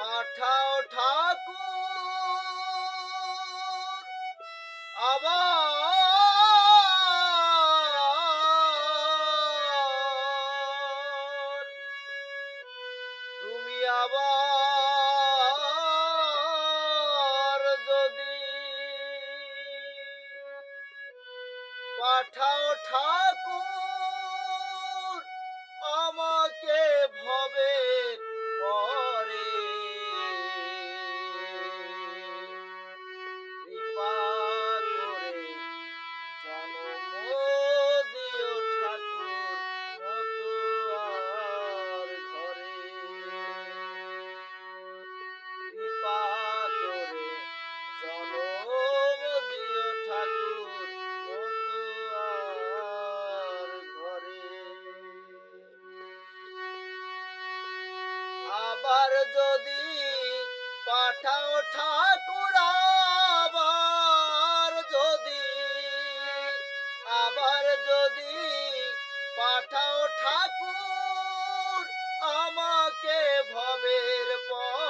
পাঠাও ঠাকুর। আবার তুমি আবার যদি পাঠাও ঠাকুর যদি পাঠাও ঠাকুর আবার যদি আবার যদি পাঠাও ঠাকুর আমাকে ভবের পর।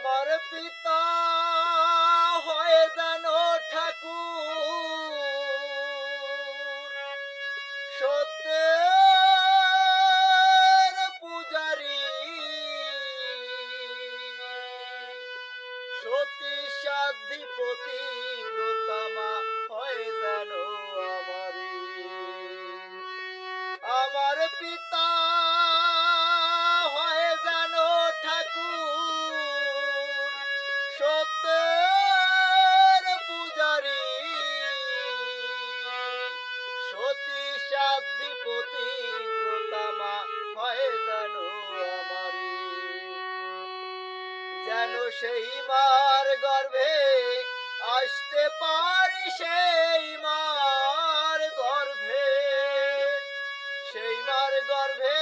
আমার পিতা হয়ে জানো ঠাকুর। সত্যের পূজারি। সতী সাধিপতি ব্রতামা হয়ে জানো আমার আমার পিতা যেন সেই মার গর্ভে আসতে পারি সেই মার গর্ভে। সেই মার গর্ভে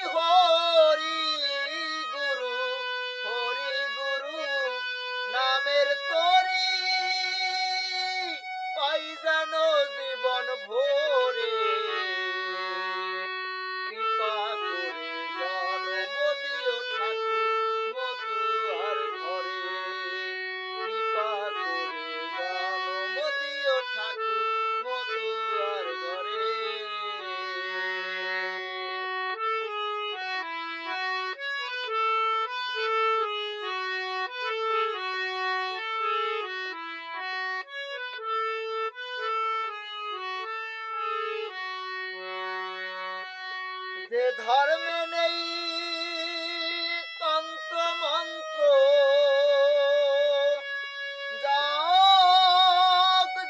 地黄 যে ধর্মে নেই, তন্ত্র মন্ত্র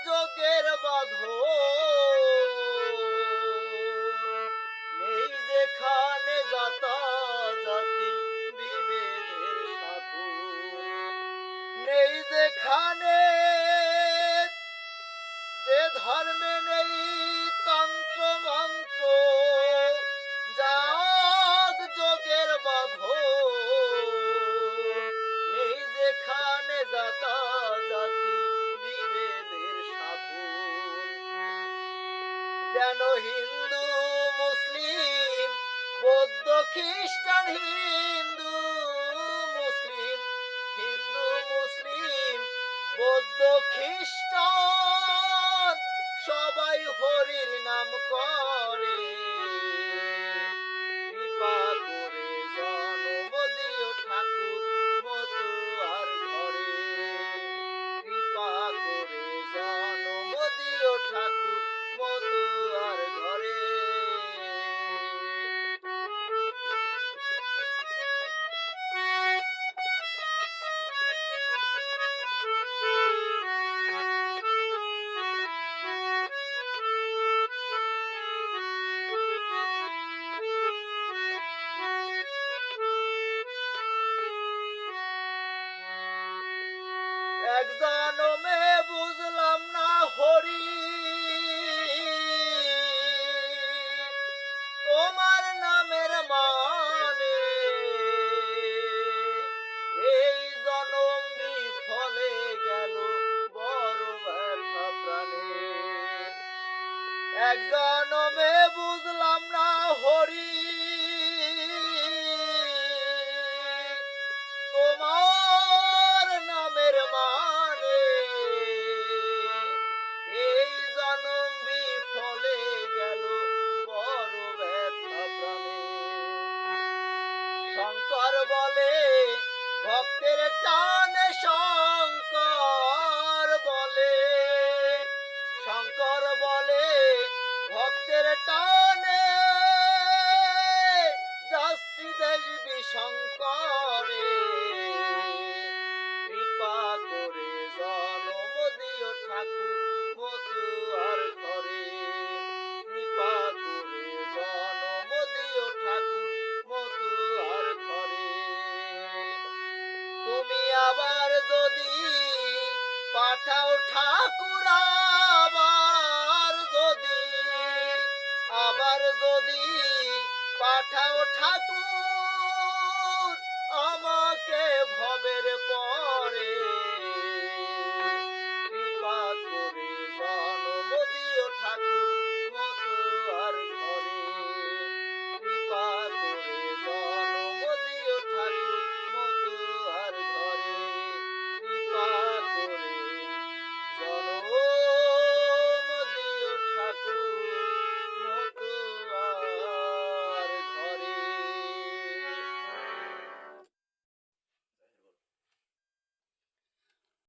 যোগের বাধ। নেই যেখানে যাতা জাতি বিভেদের সাধু, নেই যেখানে যে ধর্মে নেই যোগের বাধ। নেই যেখানে জাতা জাতি যেন হিন্দু, মুসলিম, বৌদ্ধ, খ্রিস্টান, হিন্দু, মুসলিম হিন্দু, মুসলিম, বৌদ্ধ, খ্রিস্টান, সবাই হরির নাম করে। কৃপা বলে ভক্তের টানে শঙ্কর বলে। শঙ্কর বলে ভক্তের টানে যাচ্ছি দেখবি শঙ্করে। আবার যদি পাঠাও ঠাকুর আবার যদি আবার যদি পাঠাও ঠাকুর আমাকে